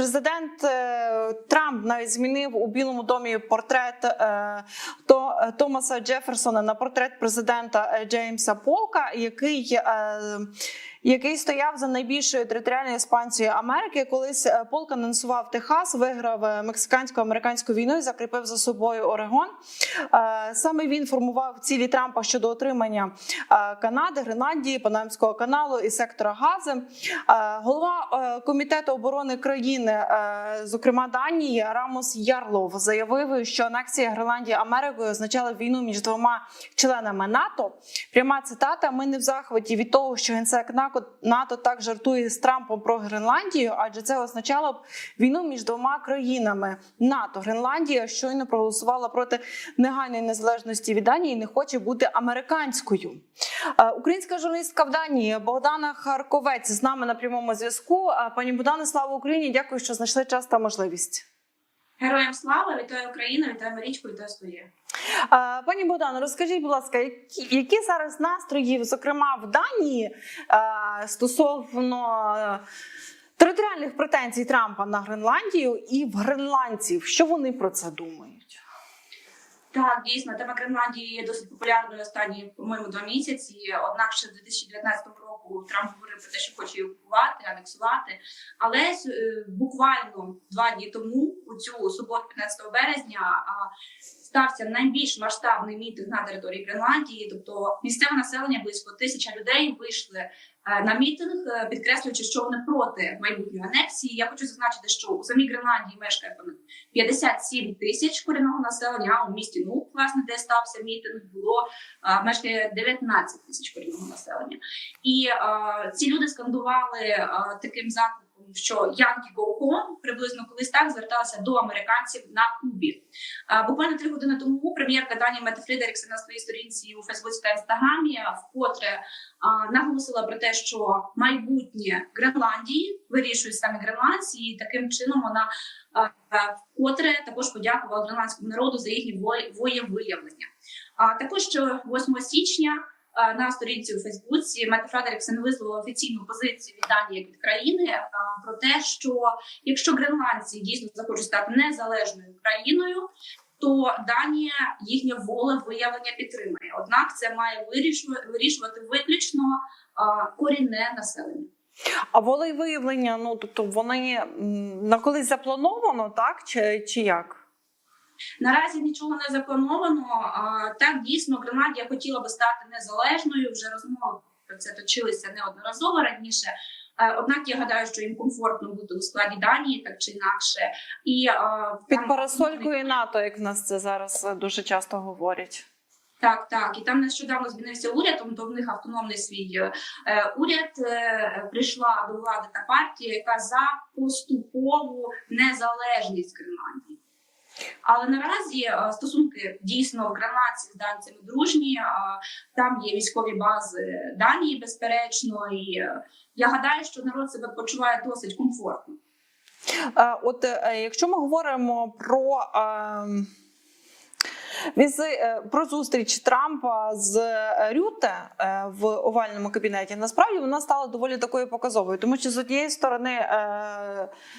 Президент е, Трамп навіть змінив у Білому домі портрет е, е, Томаса Джеферсона на портрет президента Джеймса Полка, який який стояв за найбільшою територіальною експансією Америки. Колись е, Полк анонсував Техас, виграв е, мексикансько-американську війну і закріпив за собою Орегон. Е, Саме він формував цілі Трампа щодо отримання Канади, Гренландії, Панамського каналу і сектора Гази. Голова комітету оборони країни, зокрема Данії, Рамос Ярлов, заявив, що анексія Гренландії Америкою означала війну між двома членами НАТО. Пряма цитата: ми не в захваті від того, що генсек НАТО- НАТО так жартує з Трампом про Гренландію, адже це означало б війну між двома країнами НАТО. Гренландія щойно проголосувала проти негайної незалежності від Данії і не хоче бути американською. Е, Українська журналістка в Данії Богдана Харковець з нами на прямому зв'язку. Е, Пані Богдане, слава Україні! Дякую, що знайшли час та можливість. Героям слава, вітаю Україну, вітаю Марічку, вітаю студію. Пані Богдано, розкажіть, будь ласка, які, які зараз настрої, зокрема в Данії, стосовно е, територіальних претензій Трампа на Гренландію і в гренландців? Що вони про це думають? Так, дійсно, тема Гренландії є досить популярною останні, по-моєму, два місяці. Однак ще в 2019 року Трамп говорив про те, що хоче її окупувати, анексувати. Але е, буквально два дні тому, у цю суботу, 15 березня, стався найбільш масштабний мітинг на території Гренландії. Тобто місцеве населення близько тисяча людей вийшли е, на мітинг, е, підкреслюючи, що вони проти майбутньої анексії. Я хочу зазначити, що у самій Гренландії мешкає понад 57 тисяч корінного населення. А у місті Нук, власне, де стався мітинг, було е, мешкає 19 тисяч корінного населення. І е, ці люди скандували е, таким закликом, що Yankee go home, приблизно колись так зверталися до американців на Кубі. Буквально три години тому прем'єрка Дані Мета Фрідерікса на своїй сторінці у Фейсбуці та Інстаграмі вкотре наголосила про те, що майбутнє Гренландії вирішують самі гренландці, і таким чином вона вкотре також подякувала гренландському народу за їхнє воєвиявлення. А також 8 січня на сторінці у Фейсбуці Мета Фредеріксен висловила офіційну позицію від Данії від країни е, про те, що якщо гренландці дійсно захочуть стати незалежною країною, то Данія їхнє волевиявлення підтримує. Однак це має вирішувати, виключно корінне населення. А волевиявлення, ну тобто вони на колись заплановано, так чи, чи як? Наразі нічого не заплановано. Так дійсно Гренландія хотіла би стати незалежною. Вже розмови про це точилися неодноразово раніше. Е, Однак я гадаю, що їм комфортно бути у складі Данії, так чи інакше, і а, Під там- парасолькою НАТО, як в нас це зараз е, дуже часто говорять. Так, так, і там нещодавно змінився уряд, тобто в них автономний свій е, уряд. Е, прийшла до влади та партія, яка за поступову незалежність Гренландії. Але наразі е, стосунки дійсно гранатці з данцями дружні. е, Там є військові бази Данії, безперечно, і е, я гадаю, що народ себе почуває досить комфортно. От якщо ми говоримо про. Візи е, про зустріч Трампа з е, Рюте е, в овальному кабінеті насправді вона стала доволі такою показовою, тому що з однієї сторони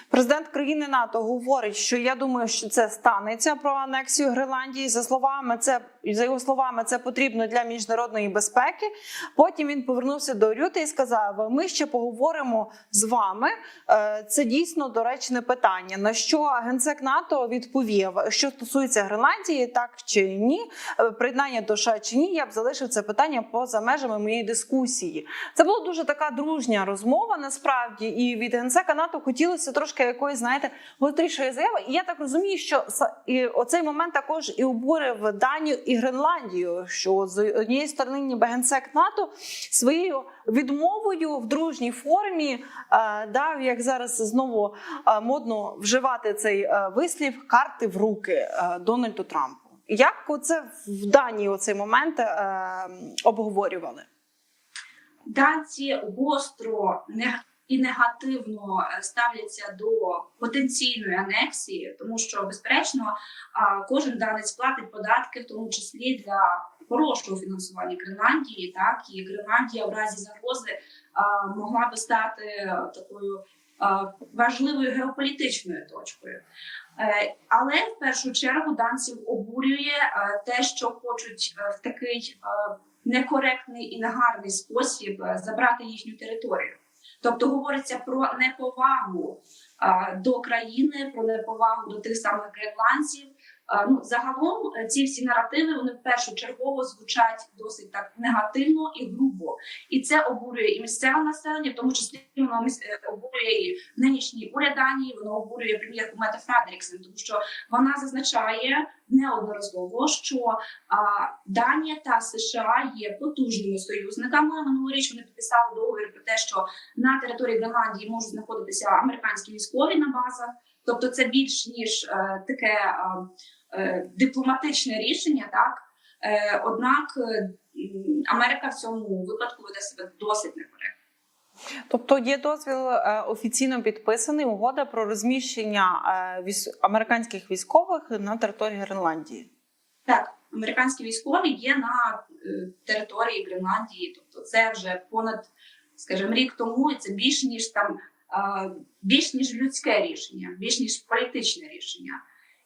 президент країни НАТО говорить, що я думаю, що це станеться про анексію Гренландії. За словами, це за його словами, це потрібно для міжнародної безпеки. Потім він повернувся до Рюте і сказав: Ми ще поговоримо з вами. Це дійсно доречне питання. На що генсек НАТО відповів, що стосується Гренландії, так чи ні, е, приєднання до США чи ні, я б залишив це питання поза межами моєї дискусії. Це була дуже така дружня розмова. Насправді, і від генсека НАТО хотілося трошки якоїсь, знаєте, гострішої заяви. І я так розумію, що оцей момент також і обурив Данію і Гренландію. Що з однієї сторони, ніби генсек НАТО своєю відмовою в дружній формі е, дав, як зараз знову е, модно вживати цей вислів карти в руки Дональду Трампу. Як оце в Данії оцей момент е, обговорювали? Данці гостро не і негативно е, ставляться до потенційної анексії, тому що безперечно кожен данець платить податки, в тому числі для хорошого фінансування Гренландії. Так і Гренландія в разі загрози могла би стати такою важливою геополітичною точкою. Е, Але в першу чергу данців обурює е, те, що хочуть е, в такий е, некоректний і негарний спосіб е, забрати їхню територію. Тобто говориться про неповагу е, до країни, про неповагу до тих самих гренландців. Е, Ну, загалом е, ці всі наративи вони першочергово звучать досить так негативно і грубо, і це обурює і місцеве населення, в тому числі воно е, обурює і нинішній уряд Данії, воно обурює прем'єрку Мете Фредеріксен, тому що вона зазначає неодноразово, що а, Данія та США є потужними союзниками. Минулоріч вони підписали договір про те, що на території Гренландії можуть знаходитися американські військові на базах. Тобто, це більш ніж е, таке е, дипломатичне рішення, так е, однак е, Америка в цьому випадку веде себе досить некоректно. Тобто є дозвіл е, офіційно підписаний угода про розміщення е, американських військових на території Гренландії. Так, американські військові є на е, території Гренландії, тобто це вже понад, скажімо, рік тому, і це більш ніж там е, більш ніж людське рішення, більш ніж політичне рішення.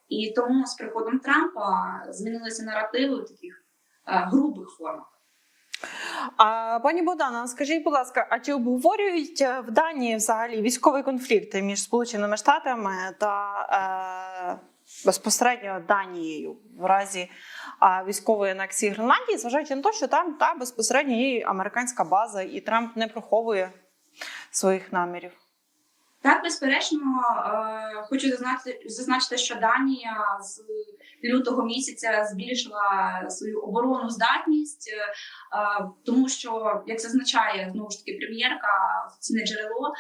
І тому з приходом Трампа змінилися наративи в таких е, грубих формах. А пані Богдана, скажіть, будь ласка, а чи обговорюють е, в Данії взагалі військові конфлікти між Сполученими Штатами та е, безпосередньо Данією в разі е, військової анексії Гренландії, зважаючи на те, що там та безпосередньо є американська база, і Трамп не приховує своїх намірів? Так, безперечно, е, хочу зазначити, зазначити, що Данія з лютого місяця збільшила свою оборонну здатність, е, е, тому що, як зазначає знову ж таки прем'єрка, офіційне джерело,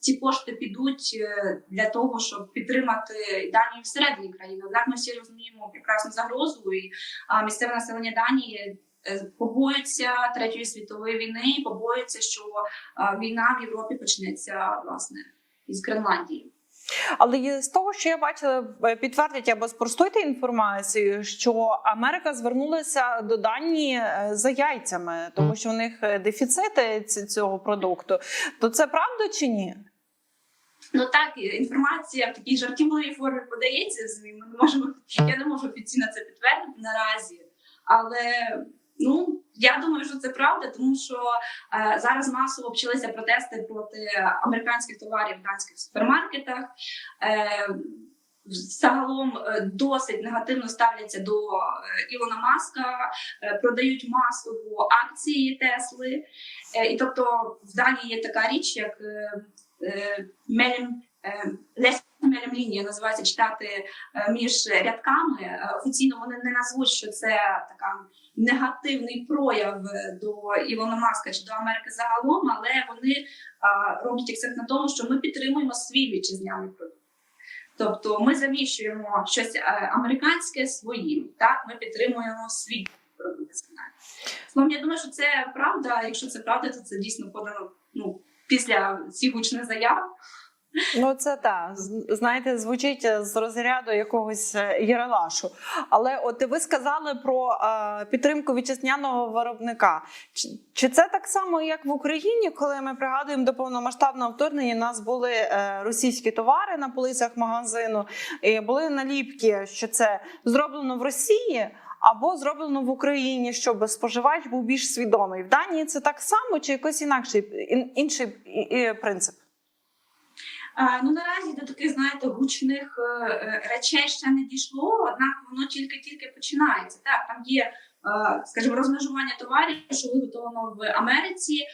ці кошти підуть для того, щоб підтримати Данію всередині країни. Однак ми всі розуміємо прекрасну загрозу, і місцеве населення Данії. Е, Побоються третьої світової війни, і побоються, що війна в Європі почнеться власне із Гренландії. Але з того, що я бачила, е, підтвердіть або спростуйте інформацію, що Америка звернулася до Данії е, за яйцями, тому що в них е, дефіцити цього продукту. То це правда чи ні? Ну так інформація в такій жартівливій формі подається. Ми не можемо я не можу офіційно це підтвердити наразі, але ну я думаю, що це правда, тому що е, зараз масово почалися протести проти американських товарів в данських супермаркетах. Е, Загалом е, досить негативно ставляться до е, Ілона Маска, е, продають масово акції Тесли. І тобто в Данії є така річ, як лес лінія називається читати е, між рядками. Е, Офіційно вони не назвуть, що це така негативний прояв е, до Ілона Маска чи до Америки загалом, але вони роблять акцент на тому, що ми підтримуємо свій вітчизняний продукт. Тобто ми заміщуємо щось американське своїм, так ми підтримуємо свій продукт. Словом, я думаю, що це правда. Якщо це правда, то це дійсно подано ну, після цих гучних заяв. Ну це так. Знаєте, звучить з розряду якогось е, єралашу. Але от ви сказали про е, підтримку вітчизняного виробника. Чи, чи це так само, як в Україні, коли ми пригадуємо до повномасштабного вторгнення? У нас були е, російські товари на полицях магазину, і були наліпки, що це зроблено в Росії. Або зроблено в Україні, щоб споживач був більш свідомий. В Данії це так само, чи якось інакший інший принцип? Ну наразі до таких, знаєте, гучних е, е, речей ще не дійшло, однак воно тільки-тільки починається. Так, там є, е, скажімо, розмежування товарів, що виготовлено в Америці.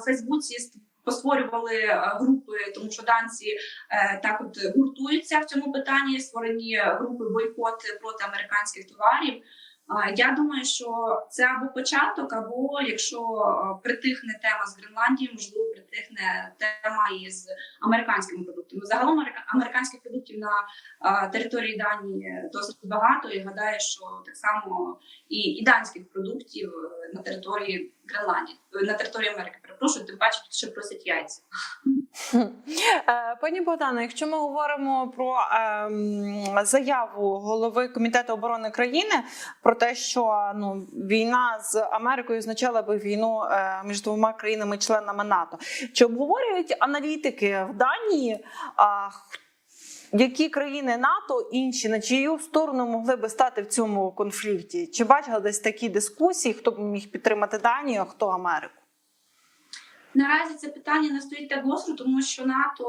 В Фейсбуці ст- постворювали групи, тому що данці так от гуртуються в цьому питанні. Створені групи бойкот проти американських товарів. Я думаю, що це або початок, або якщо е, притихне тема з Гренландії, можливо, притихне тема із американськими продуктами. Загалом америка- американських продуктів на території Данії досить багато. І гадаю, що так само і, і данських продуктів е, на території Гренландії, е, на території Америки. Перепрошую, тим паче ще просять яйця. Е, Пані Богдано, якщо ми говоримо про ем, заяву голови комітету оборони країни про те, що ну війна з Америкою означала би війну е, між двома країнами-членами НАТО, чи обговорюють аналітики в Данії? Які країни НАТО інші на чию сторону могли би стати в цьому конфлікті? Чи бачили десь такі дискусії? Хто б міг підтримати Данію, а хто Америку? Наразі це питання не стоїть так гостро, тому що НАТО,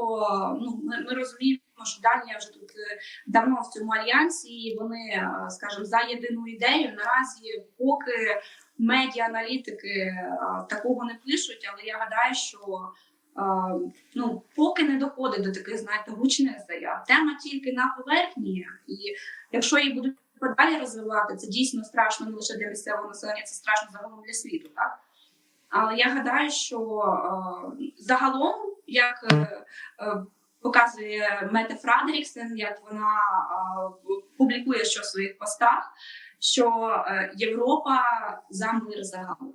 ну ми, ми розуміємо, що Данія вже тут е, давно в цьому альянсі, і вони, е, скажімо, за єдину ідею. Наразі, поки медіа-аналітики е, такого не пишуть, але я гадаю, що ну поки не доходить до таких, знаєте, гучних заяв. Тема тільки на поверхні, і якщо її будуть подалі розвивати, це дійсно страшно не лише для місцевого населення, це страшно загалом для світу, так. Але я гадаю, що е, загалом, як е, е, показує Мета Фрадріксен, як вона публікує що в своїх постах, що Європа за мир загалом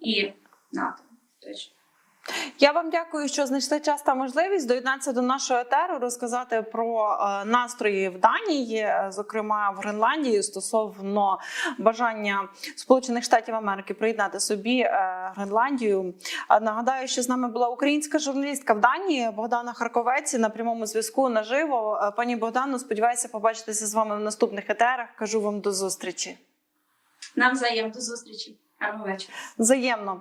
і НАТО. Теж. Я вам дякую, що знайшли час та можливість доєднатися до нашого етеру, розказати про е, настрої в Данії, е, зокрема в Гренландії, стосовно бажання Сполучених Штатів Америки приєднати собі е, Гренландію. Нагадаю, що з нами була українська журналістка в Данії Богдана Харковець на прямому зв'язку наживо. Пані Богдану, сподіваюся побачитися з вами в наступних етерах. Кажу вам до зустрічі. Навзаєм до зустрічі. Гарного вечора. Взаємно.